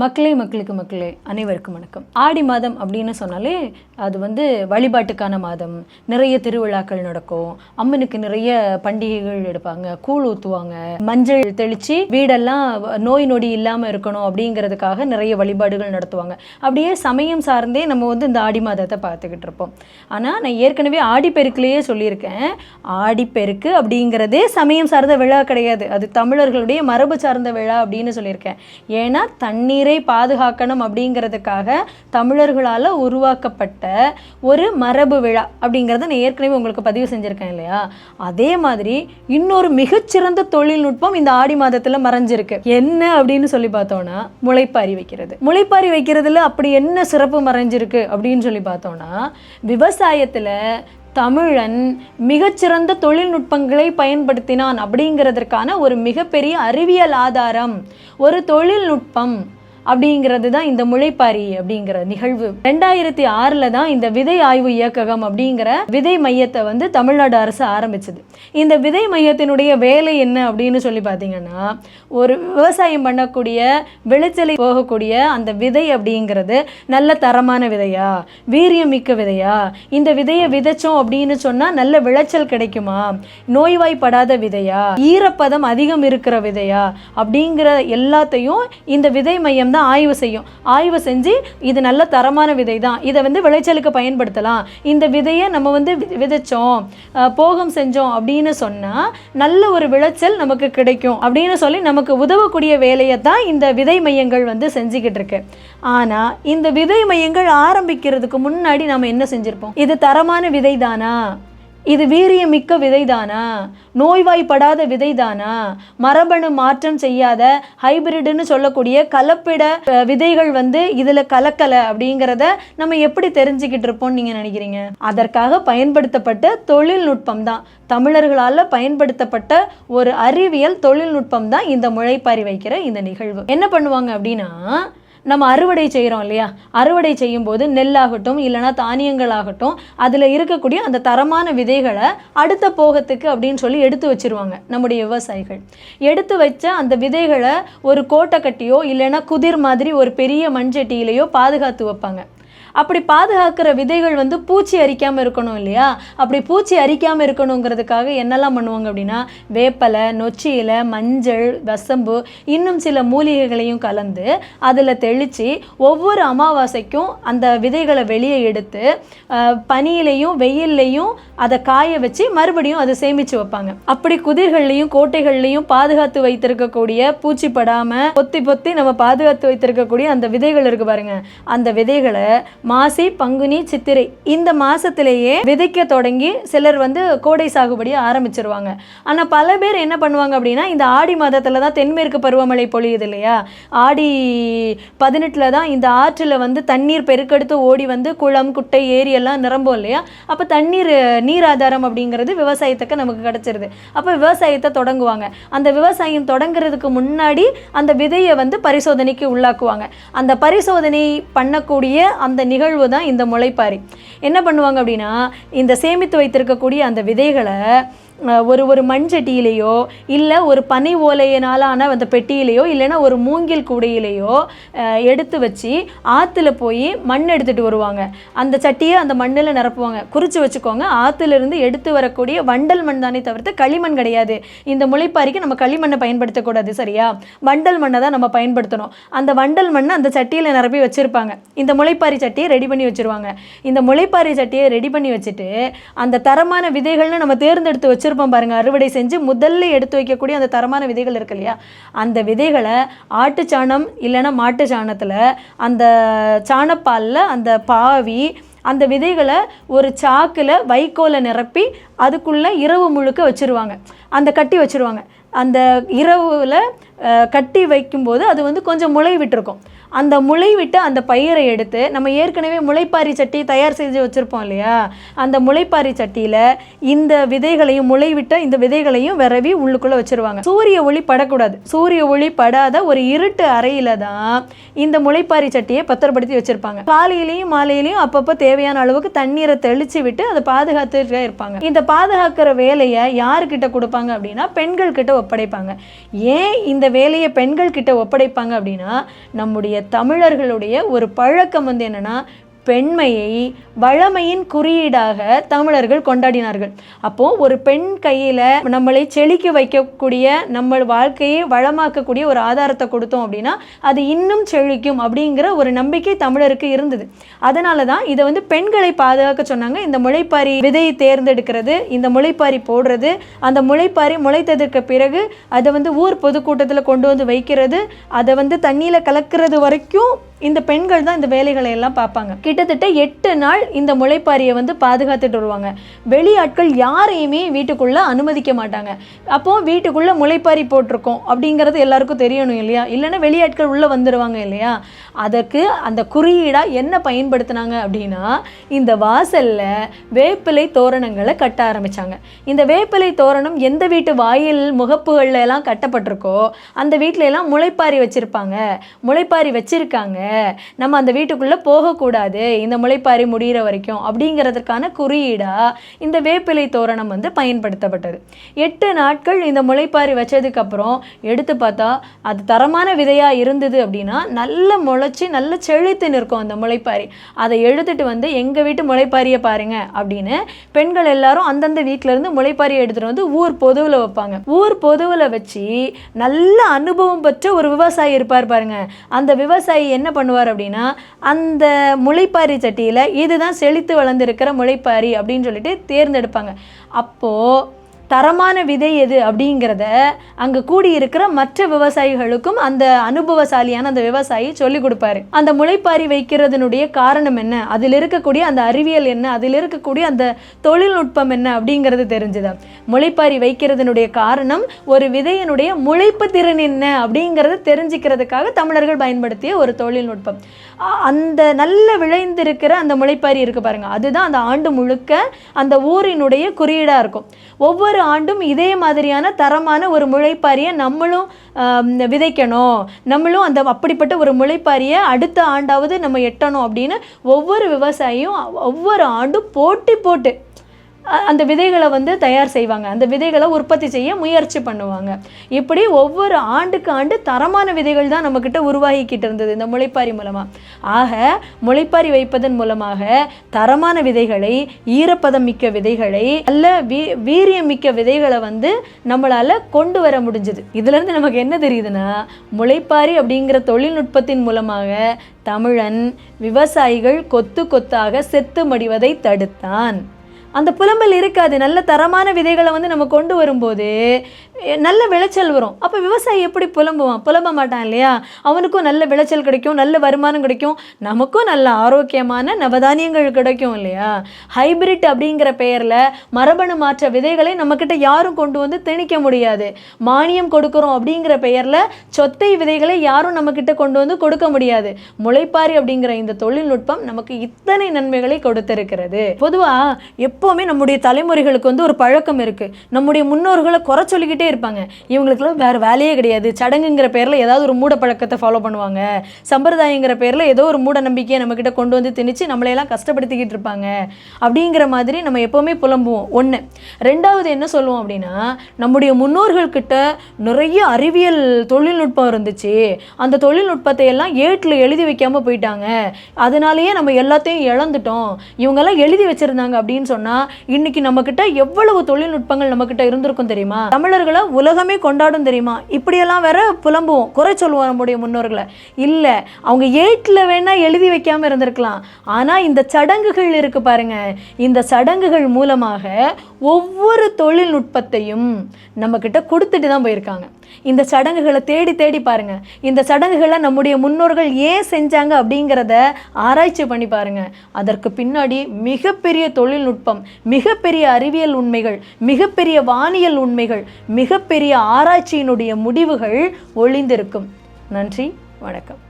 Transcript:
மக்களே மக்களுக்கு மக்களே அனைவருக்கும் வணக்கம். ஆடி மாதம் அப்படின்னு சொன்னாலே அது வந்து வழிபாட்டுக்கான மாதம். நிறைய திருவிழாக்கள் நடக்கும். அம்மனுக்கு நிறைய பண்டிகைகள் எடுப்பாங்க. கூழ் ஊற்றுவாங்க மஞ்சள் தெளித்து வீடெல்லாம் நோய் நொடி இல்லாமல் இருக்கணும் அப்படிங்கிறதுக்காக நிறைய வழிபாடுகள் நடத்துவாங்க. அப்படியே சமயம் சார்ந்தே நம்ம வந்து இந்த ஆடி மாதத்தை பார்த்துக்கிட்டு இருப்போம். ஆனால் நான் ஏற்கனவே ஆடிப்பெருக்கிலேயே சொல்லியிருக்கேன். ஆடிப்பெருக்கு அப்படிங்கிறதே சமயம் சார்ந்த விழா கிடையாது. அது தமிழர்களுடைய மரபு சார்ந்த விழா அப்படின்னு சொல்லியிருக்கேன். ஏன்னா தண்ணீரை பாதுகாக்கணும் அப்படிங்கிறதுக்காக தமிழர்களால் உருவாக்கப்பட்ட ஒரு மரபு விழா அப்படிங்கிறத நான் ஏற்கனவே உங்களுக்கு பதிவு செஞ்சுருக்கேன் இல்லையா? அதே மாதிரி இன்னொரு மிகச்சிறந்த தொழில்நுட்பம் இந்த ஆடி மாதத்தில் மறைஞ்சிருக்கு. என்ன அப்படின்னு சொல்லி பார்த்தோன்னா முளைப்பாரி வைக்கிறது. முளைப்பாரி வைக்கிறதுல அப்படி என்ன சிறப்பு மறைஞ்சிருக்கு அப்படின்னு சொல்லி பார்த்தோன்னா விவசாயத்தில் தமிழன் மிகச்சிறந்த தொழில்நுட்பங்களை பயன்படுத்தினான் அப்படிங்கிறதற்கான ஒரு மிகப்பெரிய அறிவியல் ஆதாரம். ஒரு தொழில்நுட்பம் அப்படிங்கிறது தான் இந்த முளைப்பாரி அப்படிங்கிற நிகழ்வு. ரெண்டாயிரத்தி ஆறில் தான் இந்த விதை ஆய்வு இயக்ககம் அப்படிங்கிற விதை மையத்தை வந்து தமிழ்நாடு அரசு ஆரம்பிச்சது. இந்த விதை மையத்தினுடைய வேலை என்ன அப்படின்னு சொல்லி பார்த்தீங்கன்னா ஒரு விவசாயம் பண்ணக்கூடிய விளைச்சலை போகக்கூடிய அந்த விதை அப்படிங்கிறது நல்ல தரமான விதையா வீரியம் மிக்க விதையா இந்த விதையை விதைச்சோம் அப்படின்னு சொன்னால் நல்ல விளைச்சல் கிடைக்குமா நோய்வாய்ப்படாத விதையா ஈரப்பதம் அதிகம் இருக்கிற விதையா அப்படிங்கிற எல்லாத்தையும் இந்த விதை மையம் தான் ஆய்வு செய்யும். ஆய்வு செஞ்சு இது நல்ல தரமான விதை தான் இதை வந்து விளைச்சலுக்கு பயன்படுத்தலாம். இந்த விதையை நம்ம வந்து விதைச்சோம் போகம் செஞ்சோம் அப்படின்னு சொன்னால் நல்ல ஒரு விளைச்சல் நமக்கு கிடைக்கும் அப்படின்னு சொல்லி நமக்கு உதவக்கூடிய வேலையை தான் இந்த விதை மையங்கள் வந்து செஞ்சுக்கிட்டு இருக்கு. ஆனால் இந்த விதை மையங்கள் ஆரம்பிக்கிறதுக்கு முன்னாடி நம்ம என்ன செஞ்சுருப்போம்? இது தரமான விதை தானா இது வீரியமிக்க விதைதானா? நோய்வாய்ப்படாத விதைதானா? மரபணு மாற்றம் செய்யாத ஹைபிரிடுன்னு சொல்லக்கூடிய கலப்பிட விதைகள் வந்து இதில் கலக்கலை அப்படிங்கிறத நம்ம எப்படி தெரிஞ்சுக்கிட்டு இருப்போம்னு நீங்கள் நினைக்கிறீங்க? அதற்காக பயன்படுத்தப்பட்ட தொழில்நுட்பம் தான். தமிழர்களால் பயன்படுத்தப்பட்ட ஒரு அறிவியல் தொழில்நுட்பம் தான் இந்த முளைப்பாரி வைக்கிற இந்த நிகழ்வு. என்ன பண்ணுவாங்க அப்படின்னா நம்ம அறுவடை செய்கிறோம் இல்லையா? அறுவடை செய்யும்போது நெல்லாகட்டும் இல்லைன்னா தானியங்களாகட்டும் அதில் இருக்கக்கூடிய அந்த தரமான விதைகளை அடுத்த போகத்துக்கு அப்படின்னு சொல்லி எடுத்து வச்சுருவாங்க நம்முடைய விவசாயிகள். எடுத்து வச்ச அந்த விதைகளை ஒரு கோட்டை கட்டியோ இல்லைன்னா குதிர் மாதிரி ஒரு பெரிய மண்சட்டியிலையோ பாதுகாத்து வைப்பாங்க. அப்படி பாதுகாக்கிற விதைகள் வந்து பூச்சி அரிக்காமல் இருக்கணும் இல்லையா? அப்படி பூச்சி அரிக்காமல் இருக்கணுங்கிறதுக்காக என்னெல்லாம் பண்ணுவாங்க அப்படின்னா வேப்பலை நொச்சி இலை மஞ்சள் வசம்பு இன்னும் சில மூலிகைகளையும் கலந்து அதில் தெளித்து ஒவ்வொரு அமாவாசைக்கும் அந்த விதைகளை வெளியே எடுத்து பனியிலையும் வெயில்லையும் அதை காய வச்சு மறுபடியும் அதை சேமித்து வைப்பாங்க. அப்படி குதிர்கள்லையும் கோட்டைகள்லையும் பாதுகாத்து வைத்திருக்கக்கூடிய பூச்சி படாமல் பொத்தி பொத்தி நம்ம பாதுகாத்து வைத்திருக்கக்கூடிய அந்த விதைகள் இருக்கு பாருங்க. அந்த விதைகளை மாசி பங்குனி சித்திரை. இந்த மாசத்திலேயே விதைக்க தொடங்கி சிலர் வந்து கோடை சாகுபடியை ஆரம்பிச்சிருவாங்க. ஆனால் பல பேர் என்ன பண்ணுவாங்க அப்படின்னா இந்த ஆடி மாதத்தில் தான் தென்மேற்கு பருவமழை பொழியுது இல்லையா? ஆடி பதினெட்டில் தான் இந்த ஆற்றில் வந்து தண்ணீர் பெருக்கெடுத்து ஓடி வந்து குளம் குட்டை ஏரி எல்லாம் நிரம்பும் இல்லையா? அப்போ தண்ணீர் நீர் ஆதாரம் அப்படிங்கிறது விவசாயத்துக்கு நமக்கு கிடச்சிருது. அப்போ விவசாயத்தை தொடங்குவாங்க. அந்த விவசாயம் தொடங்குறதுக்கு முன்னாடி அந்த விதையை வந்து பரிசோதனைக்கு உள்ளாக்குவாங்க. அந்த பரிசோதனை பண்ணக்கூடிய அந்த நிகழ்வு தான் இந்த முளைப்பாரி. என்ன பண்ணுவாங்க அப்படின்னா இந்த சேமித்து வைத்திருக்கக்கூடிய அந்த விதைகளை ஒரு ஒரு மண்சட்டியிலேயோ இல்லை ஒரு பனை ஓலையினாலான அந்த பெட்டியிலேயோ இல்லைன்னா ஒரு மூங்கில் கூடையிலேயோ எடுத்து வச்சு ஆற்றுல போய் மண் எடுத்துகிட்டு வருவாங்க. அந்த சட்டியை அந்த மண்ணில் நிரப்புவாங்க. குறித்து வச்சுக்கோங்க. ஆற்றுலேருந்து எடுத்து வரக்கூடிய வண்டல் மண் தானே தவிர்த்து களிமண் கிடையாது. இந்த முளைப்பாரிக்கு நம்ம களிமண்ணை பயன்படுத்தக்கூடாது சரியா? வண்டல் மண்ணை தான் நம்ம பயன்படுத்தணும். அந்த வண்டல் மண்ணை அந்த சட்டியில் நிரப்பி வச்சுருப்பாங்க. இந்த முளைப்பாரி சட்டியை ரெடி பண்ணி வச்சுருவாங்க. இந்த முளைப்பாரி சட்டியை ரெடி பண்ணி வச்சுட்டு அந்த தரமான விதைகள்னு நம்ம தேர்ந்தெடுத்து வச்சு வச்சுருப்போம் பாருங்க அறுவடை செஞ்சு முதல்ல எடுத்து வைக்கக்கூடிய அந்த தரமான விதைகள் இருக்கு இல்லையா? அந்த விதைகளை ஆட்டுச்சாணம் இல்லைன்னா மாட்டு சாணத்தில் அந்த சாணப்பாலில் அந்த பாவி அந்த விதைகளை ஒரு சாக்கில் வைக்கோலை நிரப்பி அதுக்குள்ளே இரவு முழுக்க வச்சுருவாங்க. அந்த கட்டி வச்சுருவாங்க. அந்த இரவில் கட்டி வைக்கும்போது அது வந்து கொஞ்சம் முளை விட்டுருக்கும் அந்த முளை விட்டு அந்த பயிரை எடுத்து நம்ம ஏற்கனவே முளைப்பாரி சட்டி தயார் செஞ்சு வச்சுருப்போம் இல்லையா? அந்த முளைப்பாரி சட்டியில் இந்த விதைகளையும் முளை விட்ட இந்த விதைகளையும் விரவி உள்ளுக்குள்ளே வச்சுருவாங்க. சூரிய ஒளி படக்கூடாது. சூரிய ஒளி படாத ஒரு இருட்டு அறையில் தான் இந்த முளைப்பாரி சட்டியை பத்திரப்படுத்தி வச்சுருப்பாங்க. காலையிலையும் மாலையிலையும் அப்பப்போ தேவையான அளவுக்கு தண்ணீரை தெளித்து விட்டு அதை பாதுகாத்துட்டே இருப்பாங்க. இந்த பாதுகாக்கிற வேலையை யாருக்கிட்ட கொடுப்பாங்க அப்படின்னா பெண்கள் கிட்ட ஒப்படைப்பாங்க. ஏன் இந்த வேலையை பெண்கள் கிட்ட ஒப்படைப்பாங்க அப்படின்னா நம்முடைய தமிழர்களுடைய ஒரு பழக்கம் வந்து என்னென்னா பெண்மையை வளமையின் குறியீடாக தமிழர்கள் கொண்டாடினார்கள். அப்போ ஒரு பெண் கையில நம்மளை செழிக்க வைக்கக்கூடிய நம்ம வாழ்க்கையை வளமாக்கக்கூடிய ஒரு ஆதாரத்தை கொடுத்தோம் அப்படின்னா அது இன்னும் செழிக்கும் அப்படிங்கிற ஒரு நம்பிக்கை தமிழருக்கு இருந்தது. அதனால தான் இதை வந்து பெண்களை பாதுகாக்க சொன்னாங்க. இந்த முளைப்பாரி விதையை தேர்ந்தெடுக்கிறது இந்த முளைப்பாரி போடுறது அந்த முளைப்பாரி முளைத்ததற்கு பிறகு அதை வந்து ஊர் பொதுக்கூட்டத்தில் கொண்டு வந்து வைக்கிறது அதை வந்து தண்ணியில் கலக்கிறது வரைக்கும் இந்த பெண்கள் தான் இந்த வேலைகளை எல்லாம் பார்ப்பாங்க. கிட்டத்தட்ட எட்டு நாள் இந்த முளைப்பாரியை வந்து பாதுகாத்துட்டு வருவாங்க. வெளியாட்கள் யாரையுமே வீட்டுக்குள்ளே அனுமதிக்க மாட்டாங்க. அப்போ வீட்டுக்குள்ளே முளைப்பாரி போட்டிருக்கோம் அப்படிங்கிறது எல்லாருக்கும் தெரியணும் இல்லையா? இல்லைன்னா வெளியாட்கள் உள்ளே வந்துடுவாங்க இல்லையா? அதற்கு அந்த குறியீடாக என்ன பயன்படுத்தினாங்க அப்படின்னா இந்த வாசலில் வேப்பிலை தோரணங்களை கட்ட ஆரம்பிச்சாங்க. இந்த வேப்பிலை தோரணம் எந்த வீட்டு வாயில் முகப்புகளில் எல்லாம் கட்டப்பட்டிருக்கோ அந்த வீட்டில எல்லாம் முளைப்பாரி வச்சுருப்பாங்க. முளைப்பாரி வச்சுருக்காங்க. நம்ம அந்த வீட்டுக்குள்ளே போகக்கூடாது. இந்த முளைப்பாரி முடிகிற வரைக்கும் அப்படிங்கிறதுக்கான குறியீடாக இந்த வேப்பிலை தோரணம் வந்து பயன்படுத்தப்பட்டது. எட்டு நாட்கள் இந்த முளைப்பாரி வச்சதுக்கப்புறம் எடுத்து பார்த்தா அது தரமான விதையாக இருந்தது அப்படின்னா நல்ல முளைச்சி நல்ல செழித்து நிற்கும் அந்த முளைப்பாரி. அதை எடுத்துட்டு வந்து எங்கள் வீட்டு முளைப்பாரியை பாருங்க அப்படின்னு பெண்கள் எல்லாரும் அந்தந்த வீட்டிலேருந்து இருந்து முளைப்பாரியை எடுத்துகிட்டு வந்து ஊர் பொதுவில் வைப்பாங்க. ஊர் பொதுவில் வச்சு நல்ல அனுபவம் பெற்ற ஒரு விவசாயி இருப்பார் பாருங்க. அந்த விவசாயி என்ன பண்ணுவார் அப்படின்னா அந்த முளைப்பாரி சட்டியில் இதுதான் செழித்து வளர்ந்துருக்கிற முளைப்பாரி அப்படின்னு சொல்லிட்டு தேர்ந்தெடுப்பாங்க. அப்போது தரமான விதை எது அப்படிங்கிறத அங்கே கூடியிருக்கிற மற்ற விவசாயிகளுக்கும் அந்த அனுபவசாலியான அந்த விவசாயி சொல்லி கொடுப்பாரு. அந்த முளைப்பாரி வைக்கிறதுனுடைய காரணம் என்ன? அதில் இருக்கக்கூடிய அந்த அறிவியல் என்ன? அதில் இருக்கக்கூடிய அந்த தொழில்நுட்பம் என்ன அப்படிங்கிறது தெரிஞ்சுது? முளைப்பாரி வைக்கிறதுனுடைய காரணம் ஒரு விதையினுடைய முளைப்பு திறன் என்ன அப்படிங்கிறது தெரிஞ்சுக்கிறதுக்காக தமிழர்கள் பயன்படுத்திய ஒரு தொழில்நுட்பம். அந்த நல்ல விளைந்திருக்கிற அந்த முளைப்பாரி இருக்கு பாருங்க. அதுதான் அந்த ஆண்டு முழுக்க அந்த ஊரினுடைய குறியீடாக இருக்கும். ஒவ்வொரு ஆண்டும் இதே மாதிரியான தரமான ஒரு முளைப்பாரியை நம்மளும் விதைக்கணும். நம்மளும் அந்த அப்படிப்பட்ட ஒரு முளைப்பாரியை அடுத்த ஆண்டாவது நம்ம எட்டணும் அப்படின்னு ஒவ்வொரு விவசாயியும் ஒவ்வொரு ஆண்டும் போட்டி போட்டு அந்த விதைகளை வந்து தயார் செய்வாங்க. அந்த விதைகளை உற்பத்தி செய்ய முயற்சி பண்ணுவாங்க. இப்படி ஒவ்வொரு ஆண்டுக்கு ஆண்டு தரமான விதைகள் தான் நம்மக்கிட்ட உருவாகிக்கிட்டு இருந்தது இந்த முளைப்பாரி மூலமாக ஆக முளைப்பாரி வைப்பதன் மூலமாக தரமான விதைகளை ஈரப்பதம் மிக்க விதைகளை நல்ல வீ வீரியம் மிக்க விதைகளை வந்து நம்மளால் கொண்டு வர முடிஞ்சது. இதுலேருந்து நமக்கு என்ன தெரியுதுன்னா முளைப்பாரி அப்படிங்கிற தொழில்நுட்பத்தின் மூலமாக தமிழன் விவசாயிகள் கொத்து கொத்தாக செத்து மடிவதை தடுத்தான். அந்த புலம்பல் இருக்காது. நல்ல தரமான விதைகளை வந்து நம்ம கொண்டு வரும்போது நல்ல விளைச்சல் வரும். அப்போ விவசாயி எப்படி புலம்புவான்? புலம்ப மாட்டான் இல்லையா? அவனுக்கும் நல்ல விளைச்சல் கிடைக்கும் நல்ல வருமானம் கிடைக்கும். நமக்கும் நல்ல ஆரோக்கியமான நவதானியங்கள் கிடைக்கும் இல்லையா? ஹைபிரிட் அப்படிங்கிற பெயரில் மரபணு மாற்ற விதைகளை நம்மக்கிட்ட யாரும் கொண்டு வந்து திணிக்க முடியாது. மானியம் கொடுக்குறோம் அப்படிங்கிற பெயரில் சொத்தை விதைகளை யாரும் நம்மக்கிட்ட கொண்டு வந்து கொடுக்க முடியாது. முளைப்பாரி அப்படிங்கிற இந்த தொழில்நுட்பம் நமக்கு இத்தனை நன்மைகளை கொடுத்திருக்கிறது. எப் எப்போவுமே நம்முடைய தலைமுறைகளுக்கு வந்து ஒரு பழக்கம் இருக்குது நம்முடைய முன்னோர்களை குறை சொல்லிக்கிட்டே இருப்பாங்க. இவங்களுக்குலாம் வேறு வேலையே கிடையாது. சடங்குங்கிற பேரில் ஏதாவது ஒரு மூட பழக்கத்தை ஃபாலோ பண்ணுவாங்க. சம்பிரதாயங்கிற பேரில் ஏதோ ஒரு மூட நம்பிக்கையை நம்மக்கிட்ட கொண்டு வந்து திணிச்சு நம்மளையெல்லாம் கஷ்டப்படுத்திக்கிட்டு இருப்பாங்க. அப்படிங்கிற மாதிரி நம்ம எப்போவுமே புலம்புவோம். ஒன்று ரெண்டாவது என்ன சொல்லுவோம் அப்படின்னா நம்முடைய முன்னோர்கள்கிட்ட நிறைய அறிவியல் தொழில்நுட்பம் இருந்துச்சு. அந்த தொழில்நுட்பத்தை எல்லாம் ஏட்டில் எழுதி வைக்காமல் போயிட்டாங்க. அதனாலேயே நம்ம எல்லாத்தையும் இழந்துட்டோம். இவங்கெல்லாம் எழுதி வச்சுருந்தாங்க அப்படின்னு சொன்னா இன்னைக்கு நம்மக்கிட்ட எவ்வளவு தொழில்நுட்பங்கள் நம்மக்கிட்ட இருந்திருக்கும் தெரியுமா? தமிழர்களை உலகமே கொண்டாடும் தெரியுமா? இப்படியெல்லாம் வேற புலம்புவோம். குறை சொல்லுவோம் நம்முடைய முன்னோர்களை. இல்லை அவங்க ஏட்டில் வேணா எழுதி வைக்காம இருந்திருக்கலாம். ஆனால் இந்த சடங்குகள் இருக்கு பாருங்க. இந்த சடங்குகள் மூலமாக ஒவ்வொரு தொழில்நுட்பத்தையும் நம்ம கிட்ட கொடுத்துட்டு தான் போயிருக்காங்க. இந்த சடங்குகளை தேடி தேடி பாருங்க. இந்த சடங்குகளை நம்முடைய முன்னோர்கள் ஏன் செஞ்சாங்க அப்படிங்கிறத ஆராய்ச்சி பண்ணி பாருங்க. அதற்கு பின்னாடி மிகப்பெரிய தொழில்நுட்பம் மிகப்பெரிய அறிவியல் உண்மைகள் மிகப்பெரிய வானியல் உண்மைகள் மிகப்பெரிய ஆராய்ச்சியினுடைய முடிவுகள் ஒளிந்திருக்கும். நன்றி வணக்கம்.